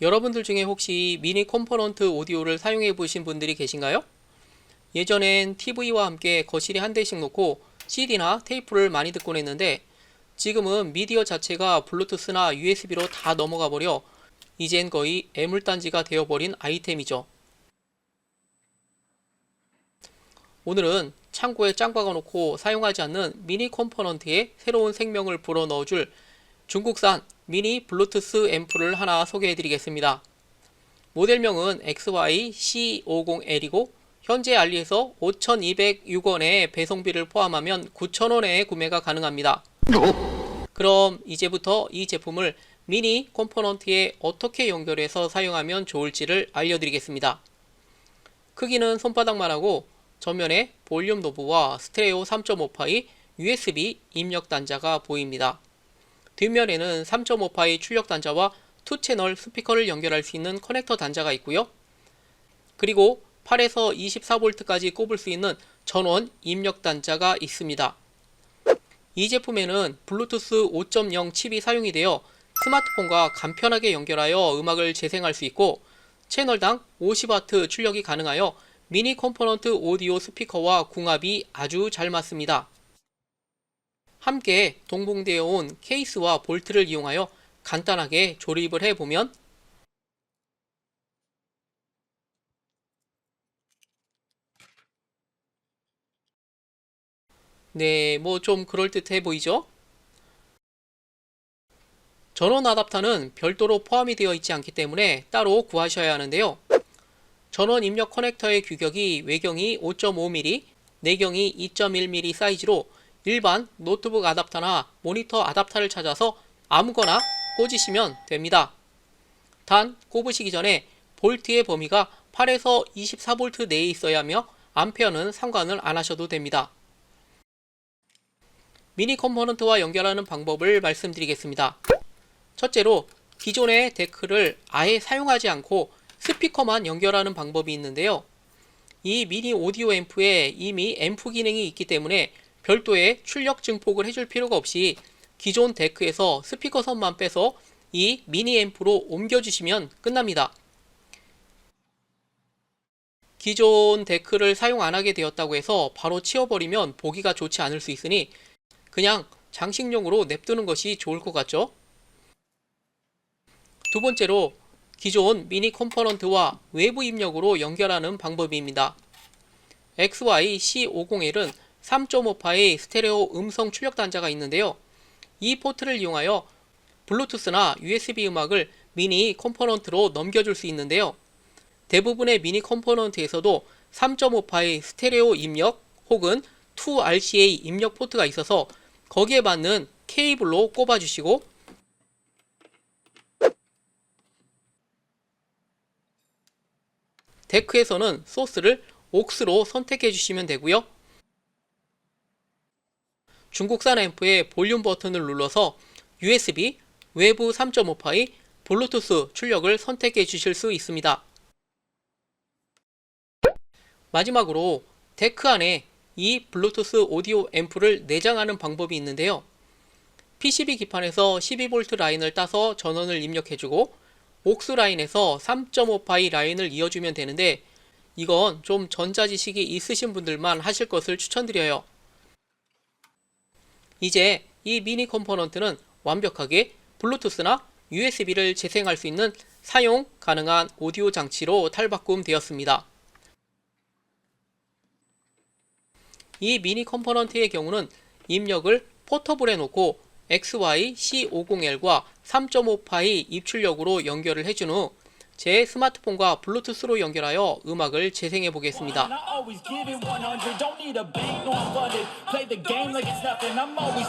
여러분들 중에 혹시 미니 컴포넌트 오디오를 사용해 보신 분들이 계신가요? 예전엔 TV와 함께 거실에 한 대씩 놓고 CD나 테이프를 많이 듣곤 했는데 지금은 미디어 자체가 블루투스나 USB로 다 넘어가 버려 이젠 거의 애물단지가 되어버린 아이템이죠. 오늘은 창고에 짱 박아놓고 사용하지 않는 미니 컴포넌트에 새로운 생명을 불어 넣어줄 중국산 미니 블루투스 앰프를 하나 소개해 드리겠습니다. 모델명은 XY-C50L이고 현재 알리에서 5,206원에 배송비를 포함하면 9,000원에 구매가 가능합니다. 그럼 이제부터 이 제품을 미니 컴포넌트에 어떻게 연결해서 사용하면 좋을지를 알려드리겠습니다. 크기는 손바닥만 하고 전면에 볼륨 노브와 스테레오 3.5파이 USB 입력 단자가 보입니다. 뒷면에는 3.5파이 출력 단자와 2채널 스피커를 연결할 수 있는 커넥터 단자가 있고요. 그리고 8에서 24V까지 꼽을 수 있는 전원 입력 단자가 있습니다. 이 제품에는 블루투스 5.0 칩이 사용이 되어 스마트폰과 간편하게 연결하여 음악을 재생할 수 있고 채널당 50W 출력이 가능하여 미니 컴포넌트 오디오 스피커와 궁합이 아주 잘 맞습니다. 함께 동봉되어 온 케이스와 볼트를 이용하여 간단하게 조립을 해보면 네, 뭐 좀 그럴듯해 보이죠? 전원 아답터는 별도로 포함이 되어 있지 않기 때문에 따로 구하셔야 하는데요. 전원 입력 커넥터의 규격이 외경이 5.5mm, 내경이 2.1mm 사이즈로 일반 노트북 아답터나 모니터 아답터를 찾아서 아무거나 꽂으시면 됩니다. 단 꼽으시기 전에 볼트의 범위가 8에서 24V 내에 있어야 하며 암페어는 상관을 안 하셔도 됩니다. 미니 컴포넌트와 연결하는 방법을 말씀드리겠습니다. 첫째로 기존의 데크를 아예 사용하지 않고 스피커만 연결하는 방법이 있는데요. 이 미니 오디오 앰프에 이미 앰프 기능이 있기 때문에 별도의 출력 증폭을 해줄 필요가 없이 기존 데크에서 스피커 선만 빼서 이 미니 앰프로 옮겨주시면 끝납니다. 기존 데크를 사용 안 하게 되었다고 해서 바로 치워버리면 보기가 좋지 않을 수 있으니 그냥 장식용으로 냅두는 것이 좋을 것 같죠? 두 번째로 기존 미니 컴포넌트와 외부 입력으로 연결하는 방법입니다. XY-C50L은 3.5파의 스테레오 음성 출력 단자가 있는데요. 이 포트를 이용하여 블루투스나 USB 음악을 미니 컴포넌트로 넘겨줄 수 있는데요. 대부분의 미니 컴포넌트에서도 3.5파의 스테레오 입력 혹은 2RCA 입력 포트가 있어서 거기에 맞는 케이블로 꼽아주시고 데크에서는 소스를 옥스로 선택해 주시면 되고요. 중국산 앰프의 볼륨 버튼을 눌러서 USB, 외부 3.5파이, 블루투스 출력을 선택해 주실 수 있습니다. 마지막으로 데크 안에 이 블루투스 오디오 앰프를 내장하는 방법이 있는데요. PCB 기판에서 12V 라인을 따서 전원을 입력해주고 옥스 라인에서 3.5파이 라인을 이어주면 되는데 이건 좀 전자지식이 있으신 분들만 하실 것을 추천드려요. 이제 이 미니 컴포넌트는 완벽하게 블루투스나 USB를 재생할 수 있는 사용 가능한 오디오 장치로 탈바꿈 되었습니다. 이 미니 컴포넌트의 경우는 입력을 포터블에 놓고 XY-C50L과 3.5파이 입출력으로 연결을 해준 후 제 스마트폰과 블루투스로 연결하여 음악을 재생해 보겠습니다. And I always give it 100. Don't need a bank, no I'm funded. Play the game like it's nothing. I'm always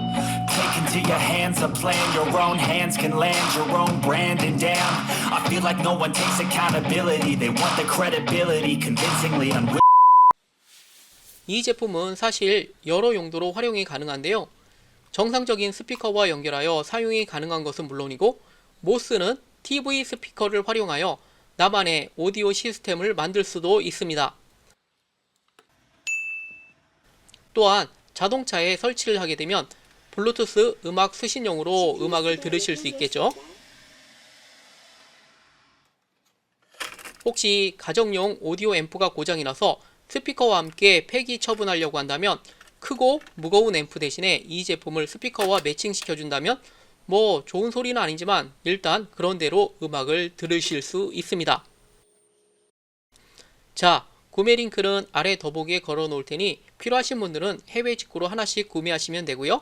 Take into your hands a plan, your own hands can land your own brand. And damn, I feel like no one takes accountability. They want the credibility, convincingly unwilling. 이 제품은 사실 여러 용도로 활용이 가능한데요. 정상적인 스피커와 연결하여 사용이 가능한 것은 물론이고 모스는 TV 스피커를 활용하여 나만의 오디오 시스템을 만들 수도 있습니다. 또한 자동차에 설치를 하게 되면 블루투스 음악 수신용으로 음악을 들으실 수 있겠죠. 혹시 가정용 오디오 앰프가 고장이 나서 스피커와 함께 폐기 처분하려고 한다면 크고 무거운 앰프 대신에 이 제품을 스피커와 매칭시켜 준다면 뭐 좋은 소리는 아니지만 일단 그런 대로 음악을 들으실 수 있습니다. 자, 구매 링크는 아래 더보기에 걸어 놓을 테니 필요하신 분들은 해외 직구로 하나씩 구매하시면 되고요.